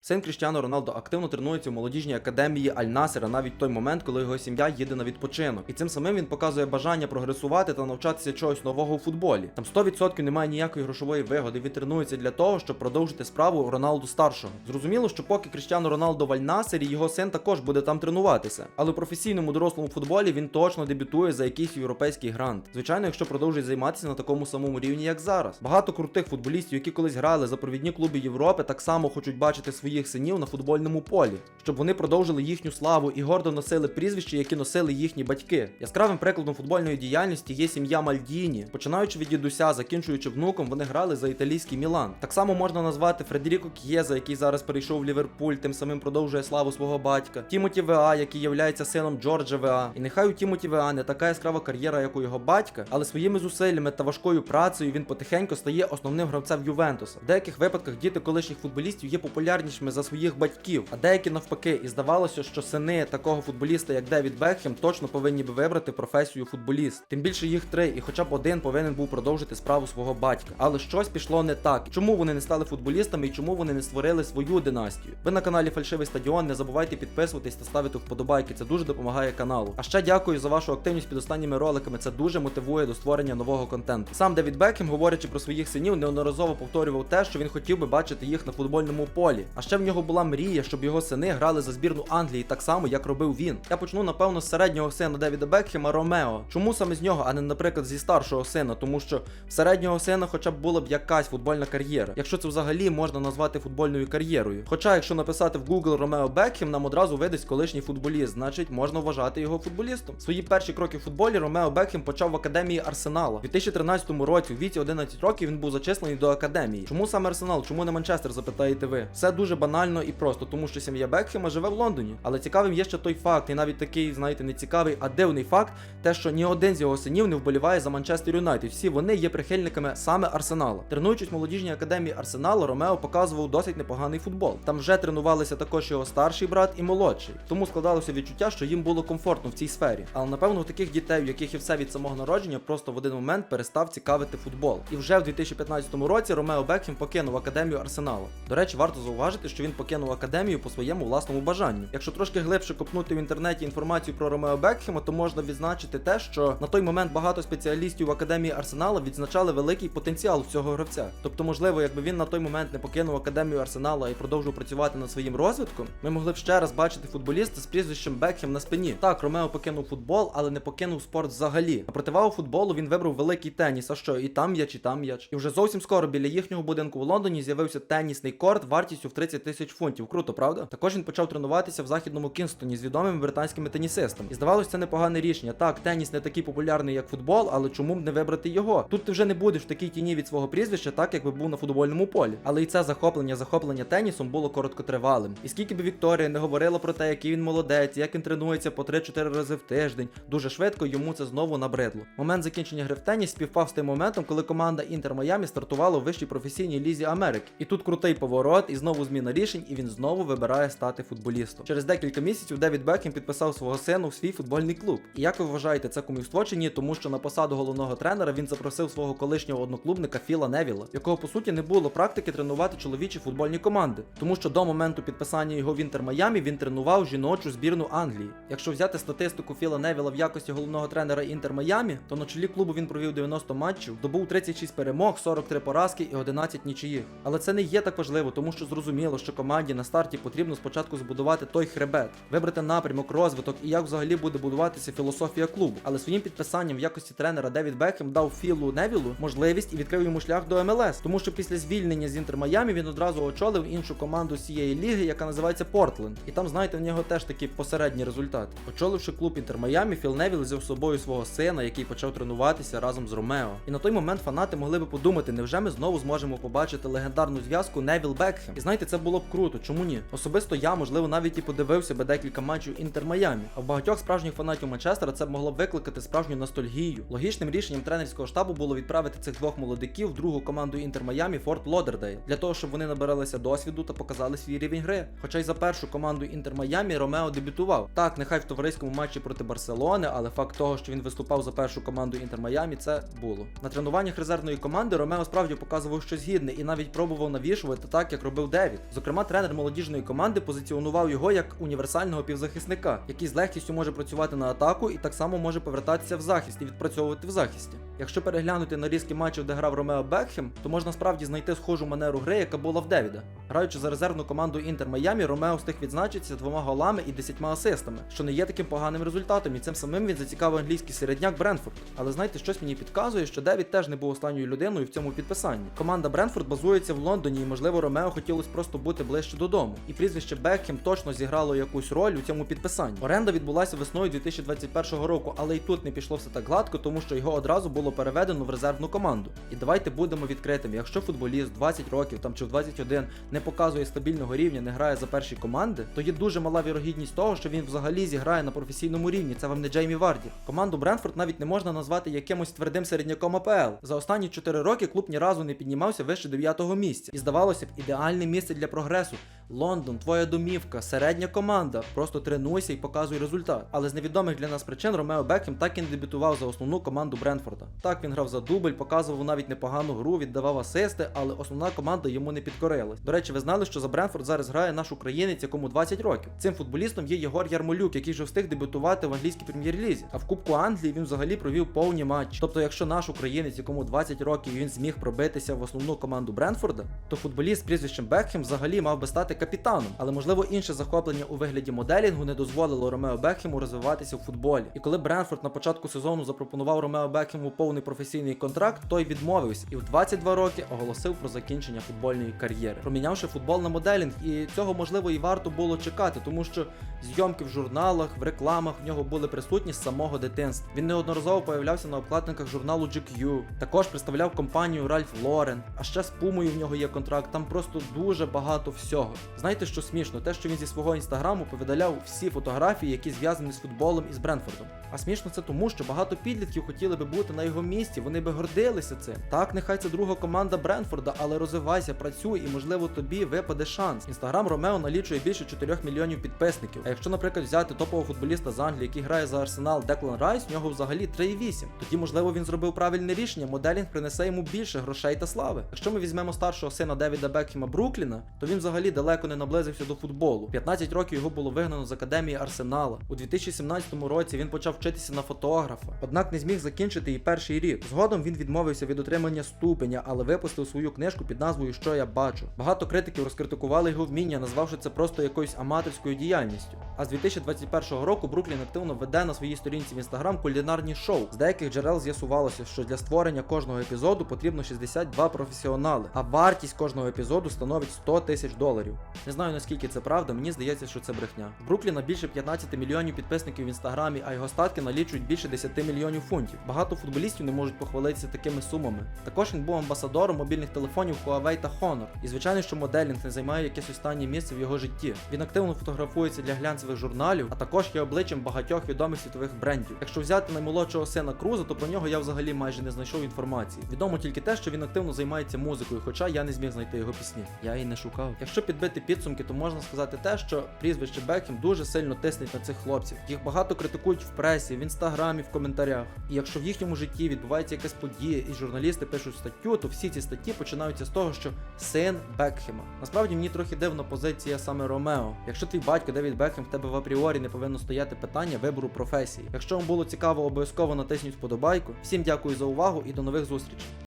Син Кріштіано Роналдо активно тренується в молодіжній академії Аль Насера навіть той момент, коли його сім'я їде на відпочинок. І цим самим він показує бажання прогресувати та навчатися чогось нового у футболі. Там 100% немає ніякої грошової вигоди. Він тренується для того, щоб продовжити справу Роналду старшого. Зрозуміло, що поки Кріштіано Роналдо в Аль Насері, його син також буде там тренуватися. Але в професійному дорослому футболі він точно дебютує за якийсь європейський грант. Звичайно, якщо продовжує займатися на такому самому рівні, як зараз. Багато крутих футболістів, які колись грали за провідні клуби Європи, так само хочуть бачити своїх синів на футбольному полі, щоб вони продовжили їхню славу і гордо носили прізвища, які носили їхні батьки. Яскравим прикладом футбольної діяльності є сім'я Мальдіні. Починаючи від дідуся, закінчуючи внуком, вони грали за італійський Мілан. Так само можна назвати Фредеріко К'єза, який зараз перейшов в Ліверпуль, тим самим продовжує славу свого батька. Тімоті Веа, який являється сином Джорджа Веа. І нехай у Тімоті Веа не така яскрава кар'єра, як у його батька, але своїми зусиллями та важкою працею він потихеньку стає основним гравцем Ювентуса. В деяких випадках діти колишніх футболістів є популярнішими за своїх батьків, а деякі навпаки. І здавалося, що сини такого футболіста, як Девід Бекхем, точно повинні би вибрати професію футболіст. Тим більше їх три, і хоча б один повинен був продовжити справу свого батька. Але щось пішло не так. Чому вони не стали футболістами і чому вони не створили свою династію? Ви на каналі Фальшивий Стадіон. Не забувайте підписуватись та ставити вподобайки. Це дуже допомагає каналу. А ще дякую за вашу активність під останніми роликами. Це дуже мотивує до створення нового контенту. Сам Девід Бекхем, говорячи про своїх синів, неодноразово повторював те, що він хотів би бачити їх на футбольному полі. А ще в нього була мрія, щоб його сини грали за збірну Англії так само, як робив він. Я почну напевно з середнього сина Девіда Бекхема Ромео. Чому саме з нього, а не, наприклад, зі старшого сина? Тому що в середнього сина хоча б була б якась футбольна кар'єра, якщо це взагалі можна назвати футбольною кар'єрою. Хоча, якщо написати в Google Ромео Бекхем, нам одразу видасть колишній футболіст, значить можна вважати його футболістом. Свої перші кроки в футболі Ромео Бекхем почав в академії Арсенала. У 2013 році, у віці 11 років, він був зачислений до академії. Чому саме Арсенал? Чому не Манчестер? Запитаєте ви? Все дуже банально і просто, тому що сім'я Бекхема живе в Лондоні. Але цікавим є ще той факт, і навіть такий, знаєте, не цікавий, а дивний факт, те, що ні один з його синів не вболіває за Манчестер Юнайтед. Всі вони є прихильниками саме Арсенала. Тренуючись в молодіжній академії Арсенала, Ромео показував досить непоганий футбол. Там вже тренувалися також його старший брат і молодший. Тому складалося відчуття, що їм було комфортно в цій сфері. Але напевно у таких дітей, у яких є все від самого народження, просто в один момент перестав цікавити футбол. І вже в 2015 році Ромео Бекхем покинув академію Арсенала. До речі, варто зауважити, що він покинув академію по своєму власному бажанню. Якщо трошки глибше копнути в інтернеті інформацію про Ромео Бекхема, то можна відзначити те, що на той момент багато спеціалістів в академії Арсенала відзначали великий потенціал цього гравця. Тобто, можливо, якби він на той момент не покинув академію Арсенала і продовжив працювати над своїм розвитком, ми могли б ще раз бачити футболіста з прізвищем Бекхем на спині. Так, Ромео покинув футбол, але не покинув спорт взагалі. На противагу футболу він вибрав великий теніс. А що, і там м'яч, і там м'яч. І вже зовсім скоро біля їхнього будинку в Лондоні з'явився тенісний корт вартістю в 30 тисяч фунтів. Круто, правда? Також він почав тренуватися в західному Кінстоні з відомими британськими тенісистами. І здавалося, це непогане рішення. Так, теніс не такий популярний, як футбол, але чому б не вибрати його? Тут ти вже не будеш в такій тіні від свого прізвища, так якби був на футбольному полі. Але і це захоплення, захоплення тенісом було короткотривалим. І скільки б Вікторія не говорила про те, який він молодець, як він тренується по 3-4 рази в тиждень, дуже швидко йому це знову набридло. Момент закінчення гри в теніс співпав з тим моментом, коли команда Інтер Майамі стартувала у вищій професійній лізі Америки. І тут крутий поворот, і знову зміна рішень, і він знову вибирає стати футболістом. Через декілька місяців Девід Бекхем підписав свого сина в свій футбольний клуб. І як ви вважаєте, це кумівство чи ні? Тому що на посаду головного тренера він запросив свого колишнього одноклубника Філа Невіла, якого по суті не було практики тренувати чоловічі футбольні команди, тому що до моменту підписання його в Інтер Майамі він тренував жіночу збірну Англії. Якщо взяти статистику Філа Невіла в якості головного тренера Інтер Майамі, то на чолі клубу він провів 90 матчів, добув 36 перемог, 43 поразки і 11 нічиїх. Але це не є так важливо, тому що зрозуміло, що команді на старті потрібно спочатку збудувати той хребет, вибрати напрямок, розвиток і як взагалі буде будуватися філософія клубу. Але своїм підписанням в якості тренера Девід Бекхем дав Філу Невілу можливість і відкрив йому шлях до МЛС, тому що після звільнення з Інтер Майамі він одразу очолив іншу команду цієї ліги, яка називається Портленд. І там, знаєте, в нього теж такий посередній результат. Очоливши клуб Інтер Майамі, Філ Невіл взяв з собою свого сина, який почав тренуватися разом з Ромео. І на той момент фанати могли би подумати, невже ми знову зможемо побачити легендарну зв'язку Невіл Бекхем? І знаєте, це було б круто, чому ні? Особисто я, можливо, навіть і подивився би декілька матчів Інтер Майамі. А в багатьох справжніх фанатів Манчестера це б могло б викликати справжню ностальгію. Логічним рішенням тренерського штабу було відправити цих двох молодиків в другу команду Інтер Майамі Форт Лодердейл для того, щоб вони набиралися досвіду та показали свій рівень гри. Хоча й за першу команду Інтер Майамі Ромео дебютував. Так, нехай в товариському матчі проти Барселони, але факт того, що він виступав за першу команду Інтер Майамі, це було. На тренуваннях резервної команди Ромео справді показував щось гідне і навіть пробував навішувати так, як робив Девід. Зокрема, тренер молодіжної команди позиціонував його як універсального півзахисника, який з легкістю може працювати на атаку і так само може повертатися в захист і відпрацьовувати в захисті. Якщо переглянути нарізки матчів, де грав Ромео Бекхем, то можна справді знайти схожу манеру гри, яка була в Девіда. Граючи за резервну команду Інтер Майамі, Ромео встиг відзначитися двома голами і десятьма асистами, що не є таким поганим результатом, і цим самим він зацікавив англійський середняк Бренфорд. Але знаєте, щось мені підказує, що Девід теж не був останньою людиною в цьому підписанні. Команда Бренфорд базується в Лондоні, і можливо Ромео хотілося просто бути ближче додому. І прізвище Бекхем точно зіграло якусь роль у цьому підписанні. Оренда відбулася весною 2021 року, але й тут не пішло все так гладко, тому що його одразу було переведено в резервну команду. І давайте будемо відкритими. Якщо футболіст 20 років там чи в 21 не показує стабільного рівня, не грає за перші команди, то є дуже мала вірогідність того, що він взагалі зіграє на професійному рівні. Це вам не Джеймі Варді. Команду Бренфорд навіть не можна назвати якимось твердим середняком АПЛ. За останні 4 роки клуб ні разу не піднімався вище 9-го місця. І здавалося б, ідеальне місце для прогресу. Лондон, твоя домівка, середня команда. Просто тренуйся і показуй результат. Але з невідомих для нас причин Ромео Бекхем так і не дебютував за основну команду Бренфорда. Так він грав за дубль, показував навіть непогану гру, віддавав асисти, але основна команда йому не підкорилась. До речі, ви знали, що за Бренфорд зараз грає наш українець, якому 20 років. Цим футболістом є Єгор Ярмолюк, який вже встиг дебютувати в англійській прем'єр-лізі. А в Кубку Англії він взагалі провів повні матчі. Тобто, якщо наш українець, якому 20 років, він зміг пробитися в основну команду Бренфорда, то футболіст з прізвищем Бекхем взагалі мав би стати капітаном. Але можливо інше захоплення у вигляді моделінгу не дозволило Ромео Бекхему розвиватися в футболі. І коли Бренфорд на початку сезону запропонував Ромео Бекхему повний професійний контракт, той відмовився і в 22 роки оголосив про закінчення футбольної кар'єри, промінявши футбол на моделінг. І цього можливо і варто було чекати, тому що зйомки в журналах, в рекламах в нього були присутні з самого дитинства. Він неодноразово появлявся на обкладинках журналу GQ. Також представляв компанію Ральф Лорен. А ще з Пумою в нього є контракт. Там просто дуже багато всього. Знаєте, що смішно? Те, що він зі свого інстаграму повидаляв всі фотографії, які зв'язані з футболом і з Бренфордом. А смішно це тому, що багато підлітків хотіли би бути на його місці, вони би гордилися цим. Так, нехай це друга команда Бренфорда, але розвивайся, працюй і можливо тобі випаде шанс. Інстаграм Ромео налічує більше 4 мільйонів підписників. А якщо, наприклад, взяти топового футболіста з Англії, який грає за Арсенал Деклан Райс, в нього взагалі 3,8. Тоді, можливо, він зробив правильне рішення. Моделінг принесе йому більше грошей та слави. Якщо ми візьмемо старшого сина Девіда Бекхема Брукліна, то він взагалі далеко не наблизився до футболу. 15 років його було вигнано з академії Арсенала. У 2017 році він почав вчитися на фотографа, однак не зміг закінчити і перший рік. Згодом він відмовився від отримання ступеня, але випустив свою книжку під назвою Що я бачу. Багато критиків розкритикували його вміння, назвавши це просто якоюсь аматорською діяльністю. А з 2021 року Бруклін активно веде на своїй сторінці в інстаграм кулінарні шоу. З деяких джерел з'ясувалося, що для створення кожного епізоду потрібно 62 професіонали, а вартість кожного епізоду становить 100 тисяч доларів. Не знаю наскільки це правда, мені здається, що це брехня. В Брукліна більше 15 мільйонів підписників в інстаграмі, а його статки налічують більше 10 мільйонів фунтів. Багато футболістів не можуть похвалитися такими сумами. Також він був амбасадором мобільних телефонів Huawei та Honor. І звичайно, що моделінг не займає якесь останнє місце в його житті. Він активно фотографується для глянцевих журналів, а також є обличчям багатьох відомих світових брендів. Якщо взяти наймолодшого сина Круза, то про нього я взагалі майже не знайшов інформації. Відомо тільки те, що він активно займається музикою, хоча я не зміг знайти його пісні. Я її не шукав. Якщо підбити підсумки, то можна сказати те, що прізвище Бекхем дуже сильно тиснеть на цих хлопців. Їх багато критикують в пресі, в інстаграмі, в коментарях. І якщо в їхньому житті відбувається якась подія, і журналісти пишуть статтю, то всі ці статті починаються з того, що син Бекхема. Насправді мені трохи дивна позиція саме Ромео. Якщо твій батько Девід Бекхем, в тебе в апріорі не повинно стояти питання вибору професії. Якщо вам було цікаво, обов'язково натисніть вподобайку. Всім дякую за увагу і до нових зустрічей.